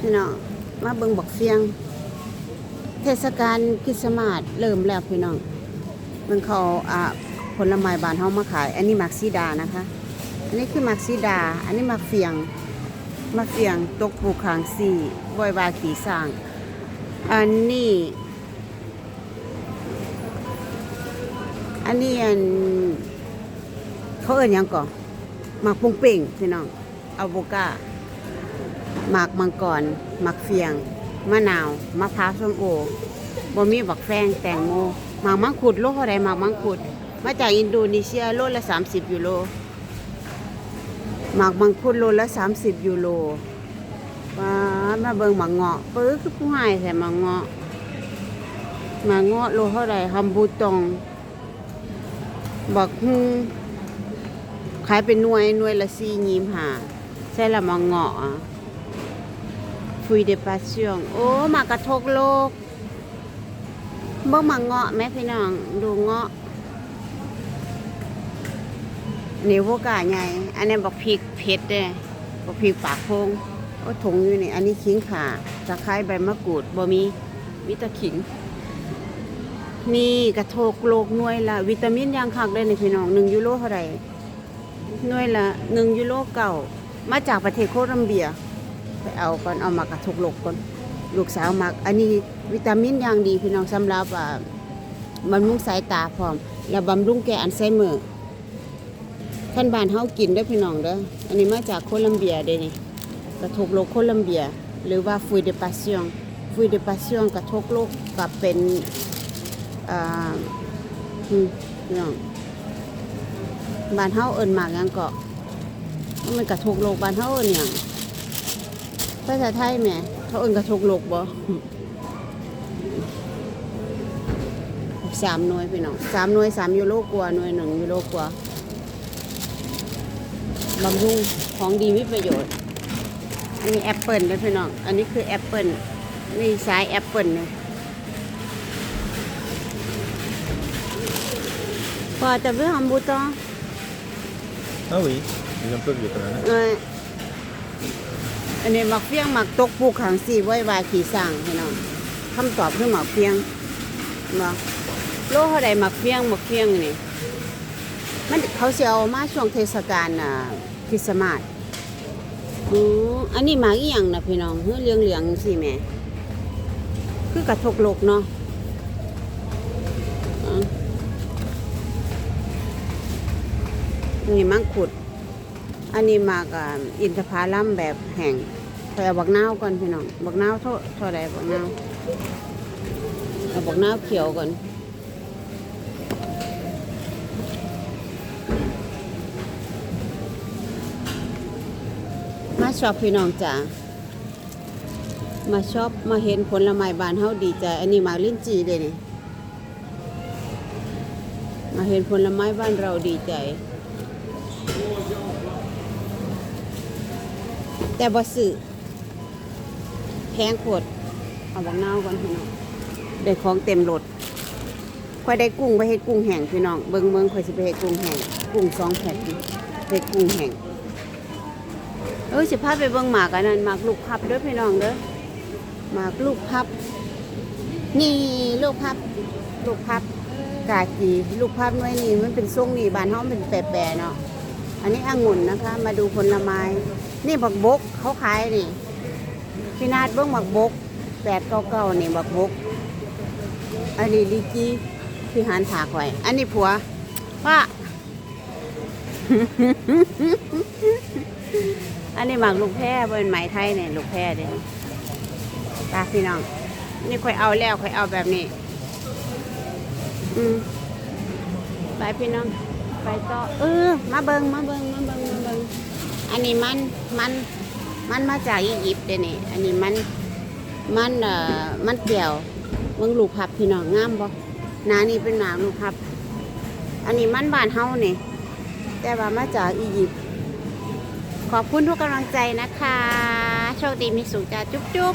พี่น้องมาเบิ่งบักเฟียง เทศกาลคริสต์มาสเริ่มแล้วพี่น้องเบิงเขาอ่าผลไม้บานเฮามาขาย อันนี้มักซีดานะคะ อันนี้คือมักซีดา อันนี้มักเฟียงมักเฟียงตกผูกขางสี่บอยวาขี่สร้าง อันนี้ อันนี้อันเขาเอิ้นยังก่อนมากปงเป่งพี่น้องอะโวคา หมากมังกรหมากเฟียง มะนาว มะพร้าวส้มโอบ่มีบักแฟงแตงโมหมากมังคุดโลเท่าใดหมากมังคุด มาจากอินโดนีเซียโลละ 30 ยูโรหมากมังคุดโลละ 30 ยูโรว้ามาเบิ่งหมากเงาะปื้อคือผู้ให้แท้หมากเงาะหมากเงาะโลเท่าใดฮัมบูตองบักฮุงขายเป็นหน่วยหน่วยละสี่ยีมหาใช่ละมังเงาะอะ ฟุยเดปาเซียงโอ้มากระทกโลกเบิ่งมาเงาะแม่พี่น้อง ดูเงาะนี่พวกกาใหญ่ อันนี้บักพริกเผ็ดเด้บักพริกปากโพงโอ้ถุงอยู่นี่ อันนี้ขิงขาตะไคร้ใบมะกรูดบ่มีมีแต่ขิง นี่กระโทกโลกน่วยละ วิตามินยางคักเลยนี่พี่น้องหนึ่งยูโรเท่าไหร่น่วยละหนึ่งยูโรเก่ามาจากประเทศโคลัมเบีย ไปเอาก่อนเอามากระทุกโลกก่อนลูกสาวมัก อันนี้วิตามินอย่างดีพี่น้องสำหรับอ่าบำรุงสายตาพร้อม แล้วบำรุงแก่อัลไซเมอร์ขั้นบานเฮากินเด้อพี่น้องเด้ออันนี้มาจากโคลัมเบียเด้นี่กระทกโลกโคลัมเบีย หรือว่าฟุยเดปาซียงฟุยเดปาซียงกระทกโลกกับเป็นอ่าพี่น้องบ้านเฮาเอิ้นมากยังเกาะมันกระทกโลกบ้านเฮาเอิ้นหยัง ภาษาไทยแหม่เขาเอิ้นกระทกโลกบ่สามหน่วยพี่น้องสามหน่วยสามยูโรกว่าหน่วยหนึ่งยูโรกว่าบำรุงของดีมีประโยชน์ อันนี้แอปเปิลนะพี่น้อง อันนี้คือแอปเปิลนี่สายแอปเปิลเนี่ย Quoi, t'as vu un bouton Ah oui, il est un peu vieux quand même. Ouais. อันนี้หมักเฟียงหมักตกปูขังสีไว้วาขี่สั่งพี่น้องคำตอบคือหมักเฟียงมาโลเท่าใดหมักเฟียงหมักเฟียงนี่มันเขาเสียเอามาช่วงเทศกาลอ่าคริสต์มาสอืออันนี้หมากอีหยังนะพี่น้องเฮือเหลืองเหลืองสิแม่คือกระทกโลกเนาะนี่มังคุด อันนี้มากอินทผลัมแบบแห้ง อยเอาบักนาวก่อนพี่น้อง บักนาวเท่าเท่าไรบักนาวเอาบักนาวเขียวก่อนมาชอบพี่น้องจ้ามาชอบมาเห็นผลไม้บานเฮาดีใจ อันนี้มาลิ้นจีเลยนี่มาเห็นผลไม้บ้านเราดีใจ แต่บ่ซื้อ พงโคตรเอาบักนาวก่อนพี่น้องได้ของเต็มรถค่อยได้กุ้งไปเฮ็ดกุ้งแห้งพี่น้องเบิ่งเบิ่งค่อยสิไปเฮ็ดกุ้งแห้งกุ้งสองแผ่นเฮ็ดกุ้งแห้งเอ้ยสิพาไปเบิ่งหมากอันนั้นหมากลูกพับเด้อพี่น้องเด้อหมากลูกพับ นี่ลูกพับ ลูกพับ กาจีลูกพับน้อยนี่มันเป็นทรงนี่บานเฮามันเป็นแปรๆเนาะอันนี้องุ่นนะคะ มาดูผลไม้ นี่บักบกเขาขายนี่ พี่นาดเบิ้งบักบกแปดเก้าเก้านี่บักบกอันนี้ลีจีที่หานถากไว้อันนี้ผัวว่าอันนี้หมากลูกแพร่เป็นไหมไทยเนี่ยลูกแพร่เด้ตาพี่น้อง นี่ค่อยเอาแล้วค่อยเอาแบบนี้ อืมไปพี่น้อง ไปต่อเออมาเบิงมาเบิงมาเบิงมาเบิงอันนี้มันมัน มันมาจากอียิปต์เด้นี่อันนี้มันมันเอ่อมันเกี่ยวมึงลูกพับพี่น้องงามบ่หนานี่เป็นหนาลูกพับ อันนี้มันบ้านเฮานี่แต่ว่ามาจากอียิปต์ขอบคุณทุกกำลังใจนะคะ โชคดีมีสุขจ้าจุ๊บจุ๊บ